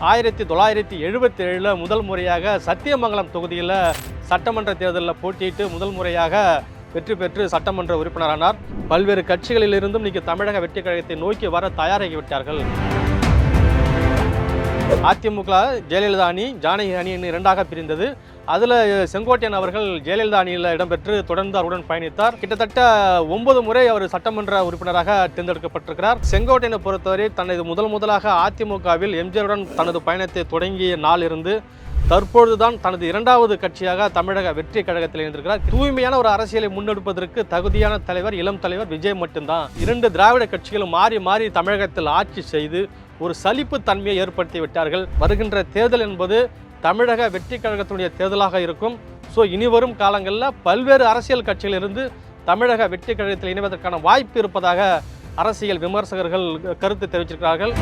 ஆயிரத்தி தொள்ளாயிரத்தி எழுபத்தி ஏழில் முதல் முறையாக சத்தியமங்கலம் தொகுதியில் சட்டமன்ற தேர்தலில் போட்டியிட்டு முதல் முறையாக வெற்றி பெற்று சட்டமன்ற உறுப்பினரானார். பல்வேறு கட்சிகளிலிருந்தும் இன்னைக்கு தமிழக வெற்றி கழகத்தை நோக்கி வர தயாராகிவிட்டார்கள் அதிமுக ஜெயலலிதா அணி ஜானகி அணி என்று இரண்டாக பிரிந்தது. அதில் செங்கோட்டையன் அவர்கள் ஜெயலலிதா அணியில் இடம்பெற்று தொடர்ந்து அவருடன் பயணித்தார். கிட்டத்தட்ட ஒன்பது முறை அவர் சட்டமன்ற உறுப்பினராக தேர்ந்தெடுக்கப்பட்டிருக்கிறார். செங்கோட்டையனை பொறுத்தவரை தனது முதல் முதலாக அதிமுகவில் எம்ஜிஆருடன் தனது பயணத்தை தொடங்கிய நாளிலிருந்து தற்பொழுதுதான் தனது இரண்டாவது கட்சியாக தமிழக வெற்றி கழகத்தில் இருந்திருக்கிறார் தூய்மையான ஒரு அரசியலை முன்னெடுப்பதற்கு தகுதியான தலைவர் இளம் தலைவர் விஜய் மட்டும்தான். இரண்டு திராவிட கட்சிகளும் மாறி மாறி தமிழகத்தில் ஆட்சி செய்து ஒரு சலிப்பு தன்மையை ஏற்படுத்தி விட்டார்கள். வருகின்ற தேர்தல் என்பது தமிழக வெற்றி கழகத்தினுடைய தேர்தலாக இருக்கும். ஸோ இனி வரும் காலங்களில் பல்வேறு அரசியல் கட்சிகளிலிருந்து தமிழக வெற்றி கழகத்தில் இணைவதற்கான வாய்ப்பு இருப்பதாக அரசியல் விமர்சகர்கள் கருத்து தெரிவிச்சிருக்கிறார்கள்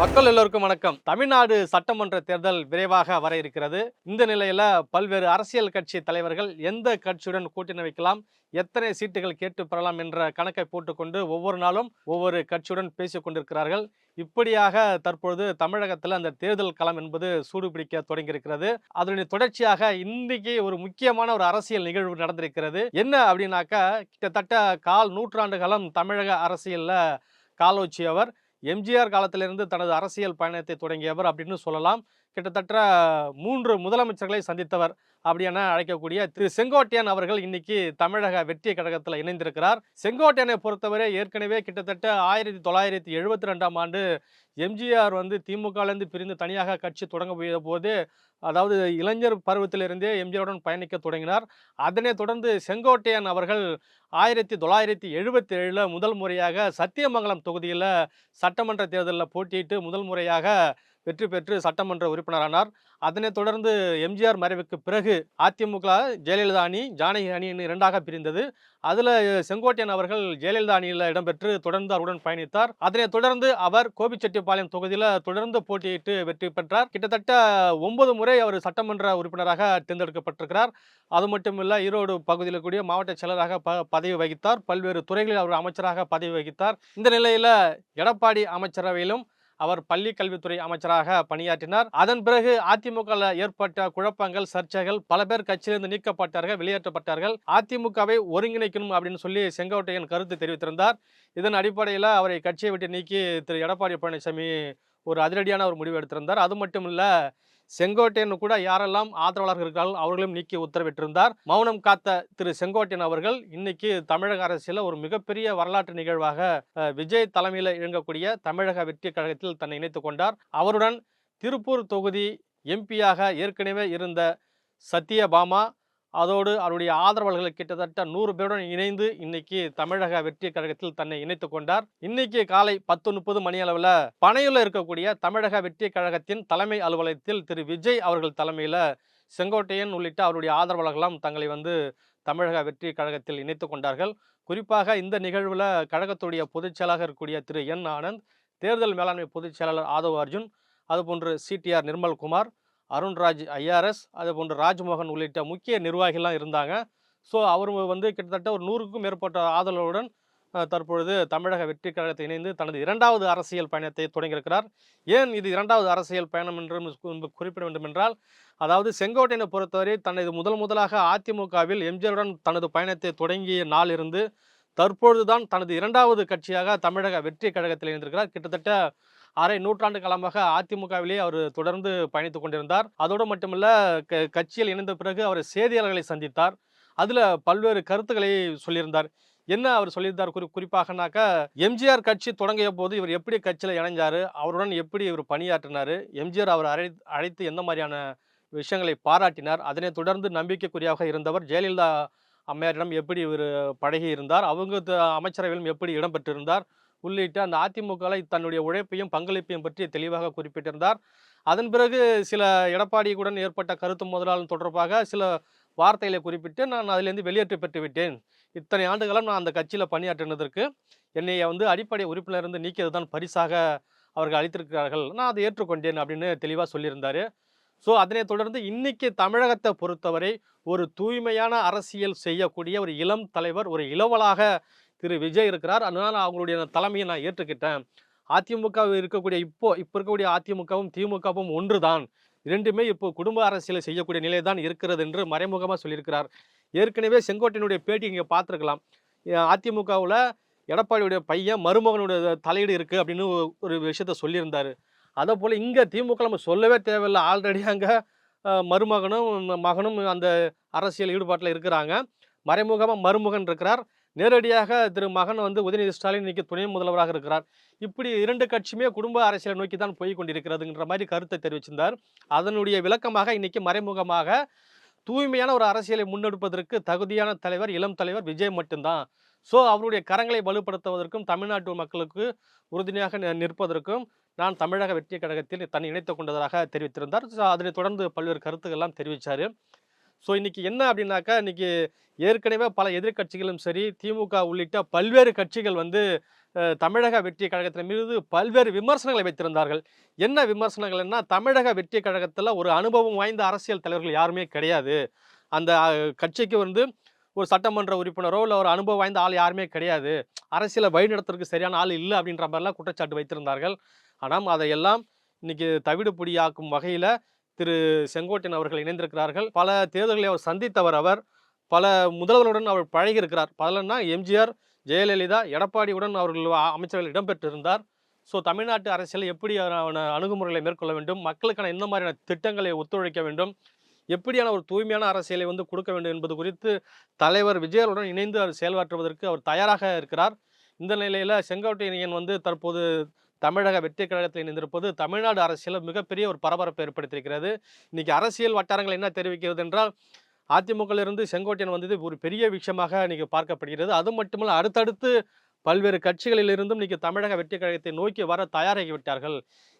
மக்கள் எல்லோருக்கும் வணக்கம். தமிழ்நாடு சட்டமன்ற தேர்தல் விரைவாக வர இருக்கிறது. இந்த நிலையில பல்வேறு அரசியல் கட்சி தலைவர்கள் எந்த கட்சியுடன் கூட்டணி வைக்கலாம் எத்தனை சீட்டுகள் கேட்டு பெறலாம் என்ற கணக்கை போட்டுக்கொண்டு ஒவ்வொரு நாளும் ஒவ்வொரு கட்சியுடன் பேசிக் கொண்டிருக்கிறார்கள். இப்படியாக தற்பொழுது தமிழகத்தில் அந்த தேர்தல் களம் என்பது சூடுபிடிக்க தொடங்கியிருக்கிறது. அதனுடைய தொடர்ச்சியாக இன்றைக்கு ஒரு முக்கியமான ஒரு அரசியல் நிகழ்வு நடந்திருக்கிறது. என்ன அப்படின்னாக்கா கிட்டத்தட்ட கால் நூற்றாண்டு காலம் தமிழக அரசியலில் காலோச்சியவர் எம்ஜிஆர் காலத்திலிருந்து தனது அரசியல் பயணத்தை தொடங்கியவர் அப்படின்னு சொல்லலாம். கிட்டத்தட்ட மூன்று முதலமைச்சர்களை சந்தித்தவர். அப்படி என அழைக்கக்கூடிய திரு செங்கோட்டையன் அவர்கள் இன்னைக்கு தமிழக வெற்றி கழகத்தில் இணைந்திருக்கிறார். செங்கோட்டையனை பொறுத்தவரை ஏற்கனவே கிட்டத்தட்ட ஆயிரத்தி தொள்ளாயிரத்தி எழுபத்தி ரெண்டாம் ஆண்டு எம்ஜிஆர் வந்து திமுகலேருந்து பிரிந்து தனியாக கட்சி தொடங்க போது அதாவது இளைஞர் பருவத்திலிருந்தே எம்ஜிஆருடன் பயணிக்க தொடங்கினார். அதனைத் தொடர்ந்து செங்கோட்டையன் அவர்கள் ஆயிரத்தி தொள்ளாயிரத்தி எழுபத்தி ஏழில் முதல் முறையாக சத்தியமங்கலம் தொகுதியில் சட்டமன்ற தேர்தலில் போட்டியிட்டு முதல் முறையாக வெற்றி பெற்று சட்டமன்ற உறுப்பினரானார். அதனைத் தொடர்ந்து எம்ஜிஆர் மறைவுக்கு பிறகு அதிமுக ஜெயலலிதா அணி ஜானகி அணி என்று இரண்டாக பிரிந்தது. அதில் செங்கோட்டையன் அவர்கள் ஜெயலலிதா அணியில் இடம்பெற்று தொடர்ந்து அவருடன் பயணித்தார். அதனைத் தொடர்ந்து அவர் கோபிச்செட்டிப்பாளையம் தொகுதியில் தொடர்ந்து போட்டியிட்டு வெற்றி பெற்றார். கிட்டத்தட்ட ஒன்பது முறை அவர் சட்டமன்ற உறுப்பினராக தேர்ந்தெடுக்கப்பட்டிருக்கிறார். அது மட்டும் இல்லை ஈரோடு பகுதியில் கூடிய மாவட்ட செயலராக ப பதவி வகித்தார். பல்வேறு துறைகளில் அவர் அமைச்சராக பதவி வகித்தார். இந்த நிலையில் எடப்பாடி அமைச்சரவையிலும் அவர் பள்ளி கல்வித்துறை அமைச்சராக பணியாற்றினார். அதன் பிறகு அதிமுக ஏற்பட்ட குழப்பங்கள் சர்ச்சைகள் பல பேர் கட்சியிலிருந்து நீக்கப்பட்டார்கள் வெளியேற்றப்பட்டார்கள். அதிமுகவை ஒருங்கிணைக்கணும் அப்படின்னு சொல்லி செங்கோட்டையன் கருத்து தெரிவித்திருந்தார். இதன் அடிப்படையில் அவரை கட்சியை விட்டு நீக்கி திரு. எடப்பாடி பழனிசாமி ஒரு அதிரடியான ஒரு முடிவு எடுத்திருந்தார். அது மட்டும் இல்லை செங்கோட்டையன் கூட யாரெல்லாம் ஆதரவாளர்கள் இருக்கிறார்கள் அவர்களையும் நீக்கி உத்தரவிட்டிருந்தார். மௌனம் காத்த திரு செங்கோட்டையன் அவர்கள் இன்னைக்கு தமிழக அரசியல ஒரு மிகப்பெரிய வரலாற்று நிகழ்வாக விஜய் தலைமையில் இயங்கக்கூடிய தமிழக வெற்றி கழகத்தில் தன்னை இணைத்துக் கொண்டார். அவருடன் திருப்பூர் தொகுதி எம்பியாக ஏற்கனவே இருந்த சத்யபாமா அதோடு அவருடைய ஆதரவாளர்கள் கிட்டத்தட்ட நூறு பேருடன் இணைந்து இன்னைக்கு தமிழக வெற்றி கழகத்தில் தன்னை இணைத்து கொண்டார். இன்னைக்கு காலை பத்து முப்பது மணி அளவில் பனையில் இருக்கக்கூடிய தமிழக வெற்றி கழகத்தின் தலைமை அலுவலகத்தில் திரு விஜய் அவர்கள் தலைமையில் செங்கோட்டையன் உள்ளிட்ட அவருடைய ஆதரவாளர்களாம் தங்களை வந்து தமிழக வெற்றி கழகத்தில் இணைத்து கொண்டார்கள். குறிப்பாக இந்த நிகழ்வில் கழகத்துடைய பொதுச் செயலாளர் இருக்கக்கூடிய திரு என் ஆனந்த் தேர்தல் மேலாண்மை பொதுச் செயலாளர் ஆதவ் அர்ஜுன் அதுபோன்று சிடிஆர் நிர்மல்குமார் அருண்ராஜ் ஐஆர்எஸ் அதுபோன்று ராஜ்மோகன் உள்ளிட்ட முக்கிய நிர்வாகிகள்லாம் இருந்தாங்க. ஸோ அவர் வந்து கிட்டத்தட்ட ஒரு நூறுக்கும் மேற்பட்ட ஆதரவுடன் தற்பொழுது தமிழக வெற்றி கழகத்தை இணைந்து தனது இரண்டாவது அரசியல் பயணத்தை தொடங்கியிருக்கிறார். ஏன் இது இரண்டாவது அரசியல் பயணம் என்று குறிப்பிட வேண்டும் என்றால் அதாவது செங்கோட்டையனை பொறுத்தவரை தனது முதல் முதலாக அதிமுகவில் எம்ஜிஆருடன் தனது பயணத்தை தொடங்கிய நாள் இருந்து தற்பொழுதுதான் தனது இரண்டாவது கட்சியாக தமிழக வெற்றி கழகத்தில் இணைந்திருக்கிறார். கிட்டத்தட்ட அரை நூற்றாண்டு காலமாக அதிமுகவிலேயே அவர் தொடர்ந்து பயணித்துக் கொண்டிருந்தார். அதோடு மட்டுமல்ல க கட்சியில் இணைந்த பிறகு அவர் செய்தியாளர்களை சந்தித்தார். அதில் பல்வேறு கருத்துக்களை சொல்லியிருந்தார். என்ன அவர் சொல்லியிருந்தார்? குறி குறிப்பாகனாக்கா எம்ஜிஆர் கட்சி தொடங்கிய போது இவர் எப்படி கட்சியில் இணைஞ்சார்? அவருடன் எப்படி இவர் பணியாற்றினார்? எம்ஜிஆர் அவர் அழை அழைத்து எந்த மாதிரியான விஷயங்களை பாராட்டினார்? அதனை தொடர்ந்து நம்பிக்கைக்குரியாக இருந்தவர் ஜெயலலிதா அம்மையாரிடம் எப்படி இவர் பழகி இருந்தார் அவங்க த- அமைச்சரவையிலும் எப்படி இடம்பெற்றிருந்தார் உள்ளிட்ட அந்த அதிமுகவில் தன்னுடைய உழைப்பையும் பங்களிப்பையும் பற்றி தெளிவாக குறிப்பிட்டிருந்தார். அதன் பிறகு சில எடப்பாடியுடன் ஏற்பட்ட கருத்து முதலாளன் தொடர்பாக சில வார்த்தைகளை குறிப்பிட்டு நான் அதிலேருந்து வெளியேற்றி பெற்று விட்டேன். இத்தனை ஆண்டுகளும் நான் அந்த கட்சியில் பணியாற்றினதற்கு என்னை வந்து அடிப்படை உறுப்பினரிருந்து நீக்கியது தான் பரிசாக அவர்கள் அளித்திருக்கிறார்கள். நான் அதை ஏற்றுக்கொண்டேன் அப்படின்னு தெளிவாக சொல்லியிருந்தார். ஸோ அதனைத் தொடர்ந்து இன்னைக்கு தமிழகத்தை பொறுத்தவரை ஒரு தூய்மையான அரசியல் செய்யக்கூடிய ஒரு இளம் தலைவர் ஒரு இளவலாக திரு விஜய் இருக்கிறார். அதனால் அவங்களுடைய தலைமையை நான் ஏற்றுக்கிட்டேன். அதிமுக இருக்கக்கூடிய இப்போ இப்போ இருக்கக்கூடிய அதிமுகவும் திமுகவும் ஒன்று தான் இரண்டுமே இப்போ குடும்ப அரசியலை செய்யக்கூடிய நிலை தான் இருக்கிறது என்று மறைமுகமாக சொல்லியிருக்கிறார். ஏற்கனவே செங்கோட்டையினுடைய பேட்டி இங்கே பார்த்துருக்கலாம். அதிமுகவில் எடப்பாடியுடைய பையன் மருமகனுடைய தலையீடு இருக்குது அப்படின்னு ஒரு- விஷயத்த சொல்லியிருந்தார். அதே போல் இங்கே திமுக நம்ம சொல்லவே தேவையில்லை. ஆல்ரெடி அங்கே மருமகனும் மகனும் அந்த அரசியல் ஈடுபாட்டில் இருக்கிறாங்க. மறைமுகமாக மருமகன் இருக்கிறார். நேரடியாக திரு மகன் வந்து உதயநிதி ஸ்டாலின் இன்னைக்கு துணை முதல்வராக இருக்கிறார். இப்படி இரண்டு கட்சியுமே குடும்ப அரசியலை நோக்கி தான் போய் கொண்டிருக்கிறதுங்கிற மாதிரி கருத்தை தெரிவிச்சிருந்தார். அதனுடைய விளக்கமாக இன்னைக்கு மறைமுகமாக தூய்மையான ஒரு அரசியலை முன்னெடுப்பதற்கு தகுதியான தலைவர் இளம் தலைவர் விஜய் மட்டும்தான். ஸோ அவருடைய கரங்களை வலுப்படுத்துவதற்கும் தமிழ்நாட்டு மக்களுக்கு உறுதுணையாக நிற்பதற்கும் நான் தமிழக வெற்றி கழகத்தில் தன்னை இணைத்துக் கொண்டதாக தெரிவித்திருந்தார். ஸோ அதனைத் தொடர்ந்து பல்வேறு கருத்துக்கள்லாம் தெரிவித்தார் ஸோ இன்றைக்கி என்ன அப்படின்னாக்கா இன்றைக்கி ஏற்கனவே பல எதிர்க்கட்சிகளும் சரி திமுக உள்ளிட்ட பல்வேறு கட்சிகள் வந்து தமிழக வெற்றி கழகத்தின் மீது பல்வேறு விமர்சனங்களை வைத்திருந்தார்கள். என்ன விமர்சனங்கள்னா தமிழக வெற்றி கழகத்தில் ஒரு அனுபவம் வாய்ந்த அரசியல் தலைவர்கள் யாருமே கிடையாது. அந்த கட்சிக்கு வந்து ஒரு சட்டமன்ற உறுப்பினரோ இல்லை ஒரு அனுபவம் வாய்ந்த ஆள் யாருமே கிடையாது. அரசியலை வழிநடத்துறதுக்கு சரியான ஆள் இல்லை அப்படின்ற மாதிரிலாம் குற்றச்சாட்டு வைத்திருந்தார்கள். ஆனால் அதையெல்லாம் இன்னைக்கு தவிடுபொடியாக்கும் வகையில் திரு செங்கோட்டையன் அவர்கள் இணைந்திருக்கிறார்கள். பல தேர்தல்களை அவர் சந்தித்தவர் அவர். பல முதல்வர்களுடன் அவர் பழகியிருக்கிறார். பலன்னா எம்ஜிஆர் ஜெயலலிதா எடப்பாடியுடன் அவர்கள் அமைச்சர்கள் இடம்பெற்றிருந்தார். ஸோ தமிழ்நாட்டு அரசியல் அவரான அணுகுமுறைகளை மேற்கொள்ள வேண்டும்? மக்களுக்கான என்ன மாதிரியான திட்டங்களை ஒத்துழைக்க வேண்டும்? எப்படியான ஒரு தூய்மையான அரசியலை வந்து கொடுக்க வேண்டும் என்பது குறித்து தலைவர் விஜயருடன் இணைந்து அவர் செயல்பாற்றுவதற்கு அவர் தயாராக இருக்கிறார். இந்த நிலையில் செங்கோட்டையன் வந்து தற்போது தமிழக வெற்றி கழகத்தில் இணைந்திருப்பது தமிழ்நாடு அரசியலில் மிகப்பெரிய ஒரு பரபரப்பை ஏற்படுத்தியிருக்கிறது. இன்னைக்கு அரசியல் வட்டாரங்கள் என்ன தெரிவிக்கிறது என்றால் அதிமுகவிலிருந்து செங்கோட்டையன் வந்தது ஒரு பெரிய விஷயமாக இன்னைக்கு பார்க்கப்படுகிறது. அது மட்டுமல்ல அடுத்தடுத்து பல்வேறு கட்சிகளிலிருந்தும் இன்னைக்கு தமிழக வெற்றி கழகத்தை நோக்கி வர தயாராகி விட்டார்கள்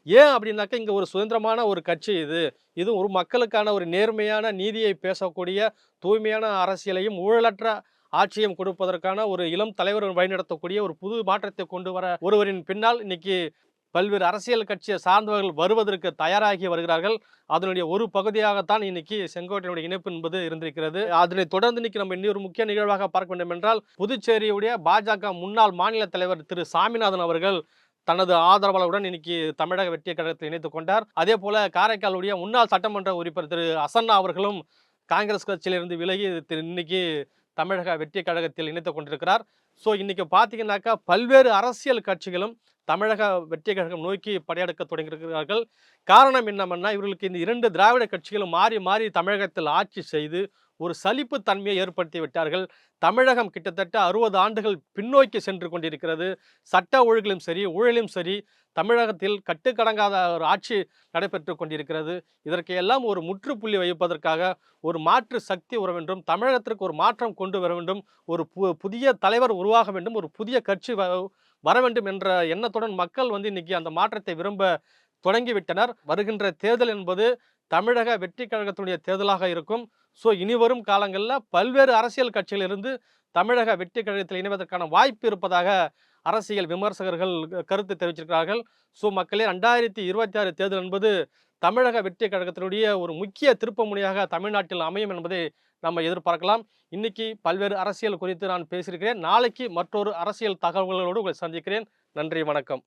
ஏன் அப்படின்னாக்கா இங்கே ஒரு சுதந்திரமான ஒரு கட்சி இது. இது ஒரு மக்களுக்கான ஒரு நேர்மையான நீதியை பேசக்கூடிய தூய்மையான அரசியலையும் ஊழலற்ற ஆட்சியம் கொடுப்பதற்கான ஒரு இளம் தலைவர் வழிநடத்தக்கூடிய ஒரு புது மாற்றத்தை கொண்டு வர ஒருவரின் பின்னால் இன்னைக்கு பல்வேறு அரசியல் கட்சியை சார்ந்தவர்கள் வருவதற்கு தயாராகி வருகிறார்கள். அதனுடைய ஒரு பகுதியாகத்தான் இன்னைக்கு செங்கோட்டையினுடைய இணைப்பு என்பது இருந்திருக்கிறது. அதனை தொடர்ந்து இன்னைக்கு நம்ம இன்னொரு முக்கிய நிகழ்வாக பார்க்க வேண்டும் என்றால் புதுச்சேரியுடைய பாஜக முன்னாள் மாநில தலைவர் திரு சாமிநாதன் அவர்கள் தனது ஆதரவாளருடன் இன்னைக்கு தமிழக வெற்றிய கழகத்தில் இணைத்துக் கொண்டார். அதே போல காரைக்காலுடைய முன்னாள் சட்டமன்ற உறுப்பினர் திரு அசன்னா அவர்களும் காங்கிரஸ் கட்சியிலிருந்து விலகி திரு- இன்னைக்கு தமிழக வெற்றி கழகத்தில் இணைத்துக் கொண்டிருக்கிறார். ஸோ இன்றைக்கி பார்த்தீங்கன்னாக்கா பல்வேறு அரசியல் கட்சிகளும் தமிழக வெற்றி கழகம் நோக்கி படையெடுக்க தொடங்கியிருக்கிறார்கள். காரணம் என்னமென்னா இவர்களுக்கு இந்த இரண்டு திராவிட கட்சிகளும் மாறி மாறி தமிழகத்தில் ஆட்சி செய்து ஒரு சலிப்பு தன்மையை ஏற்படுத்தி விட்டார்கள். தமிழகம் கிட்டத்தட்ட அறுபது ஆண்டுகள் பின்னோக்கி சென்று கொண்டிருக்கிறது. சட்ட ஒழுங்கிலும் சரி ஊழலும் சரி தமிழகத்தில் கட்டுக்கடங்காத ஒரு ஆட்சி நடைபெற்று கொண்டிருக்கிறது. இதற்கு எல்லாம் ஒரு முற்றுப்புள்ளி வைப்பதற்காக ஒரு மாற்று சக்தி வர வேண்டும். தமிழகத்திற்கு ஒரு மாற்றம் கொண்டு வர வேண்டும். ஒரு பு புதிய தலைவர் உருவாக வேண்டும். ஒரு புதிய கட்சி வ- வர வேண்டும் என்ற எண்ணத்துடன் மக்கள் வந்து இன்னைக்கு அந்த மாற்றத்தை விரும்ப தொடங்கிவிட்டனர். வருகின்ற தேர்தல் என்பது தமிழக வெற்றி கழகத்துடைய தேர்தலாக இருக்கும். ஸோ இனி வரும் காலங்களில் பல்வேறு அரசியல் கட்சியிலிருந்து தமிழக வெற்றி கழகத்தில் இணைவதற்கான வாய்ப்பு இருப்பதாக அரசியல் விமர்சகர்கள் கருத்து தெரிவிச்சிருக்கிறார்கள். ஸோ மக்களே ரெண்டாயிரத்தி இருபத்தி ஆறு தேர்தல் என்பது தமிழக வெற்றி கழகத்தினுடைய ஒரு முக்கிய திருப்பமுனையாக தமிழ்நாட்டில் அமையும் என்பதை நம்ம எதிர்பார்க்கலாம். இன்னைக்கு பல்வேறு அரசியல் குறித்து நான் பேசியிருக்கிறேன். நாளைக்கு மற்றொரு அரசியல் தகவல்களோடு உங்களை சந்திக்கிறேன். நன்றி வணக்கம்.